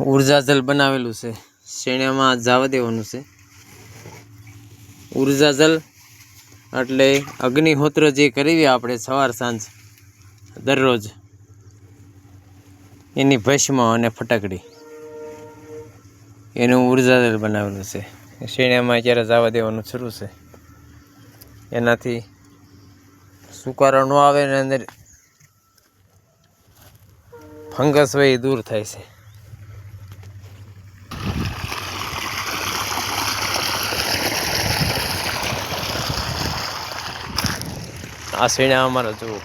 ઊર્જા જલ બનાવેલું છે. શેણામાં જવા દેવાનું છે. ઊર્જા જલ એટલે અગ્નિહોત્ર જે કરીએ આપણે સવાર સાંજ, દરરોજ, એની ભસ્મ અને ફટકડી. એનું ઊર્જા જલ બનાવેલું છે. શેણામાં અત્યારે જવા દેવાનું શરૂ છે, એનાથી સુકારો ન આવે ને અંદર ફંગસ એ દૂર થાય છે. આ શેણા અમારા જુઓ.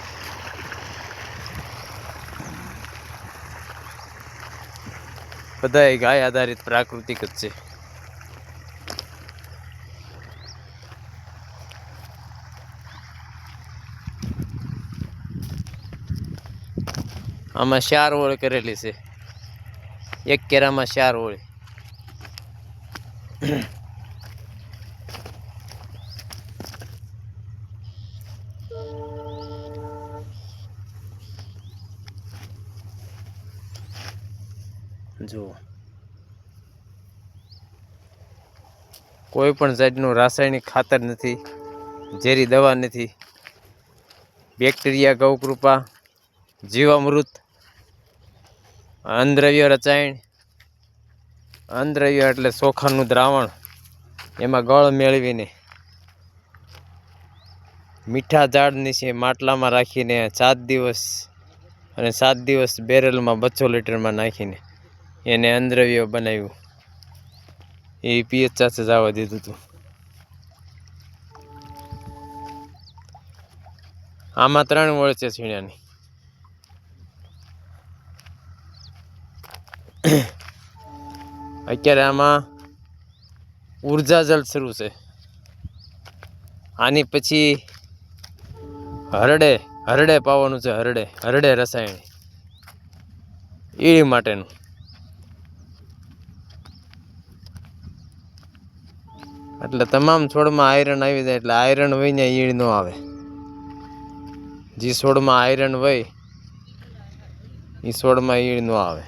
બધા ગાય આધારિત પ્રાકૃતિક જ છે. આમાં ચાર ઓળ કરેલી છે. એક કેરામાં ચાર ઓળ. જુઓ. કોઈ પણ જાતનું રાસાયણિક ખાતર નથી, ઝેરી દવા નથી, બેક્ટેરિયા, ગૌકૃપા, જીવામૃત અંદ્રવ્ય રચાયણ અંદ્રવ્ય એટલે ચોખાનું દ્રાવણ, એમાં ગળ મેળવીને મીઠા ઝાડ નીચે માટલામાં રાખીને સાત દિવસ અને સાત દિવસ બેરલમાં બસો લીટરમાં નાખીને એને અંદ્રવ્ય બનાવ્યું. એ પીએચ સાથે જવા દીધું હતું આમાં ત્રણ વળ છે છીણાની. અત્યારે આમાં ઊર્જા જળ શરૂ છે. આની પછી હરડે હરડે પાવાનું છે હરડે હરડે રસાયણ. ઈળી માટેનું. એટલે તમામ છોડમાં આયરન આવી જાય એટલે આયરન હોય ને ઈળ ન આવે. જે છોડમાં આયરન હોય એ છોડમાં ઈળ ન આવે.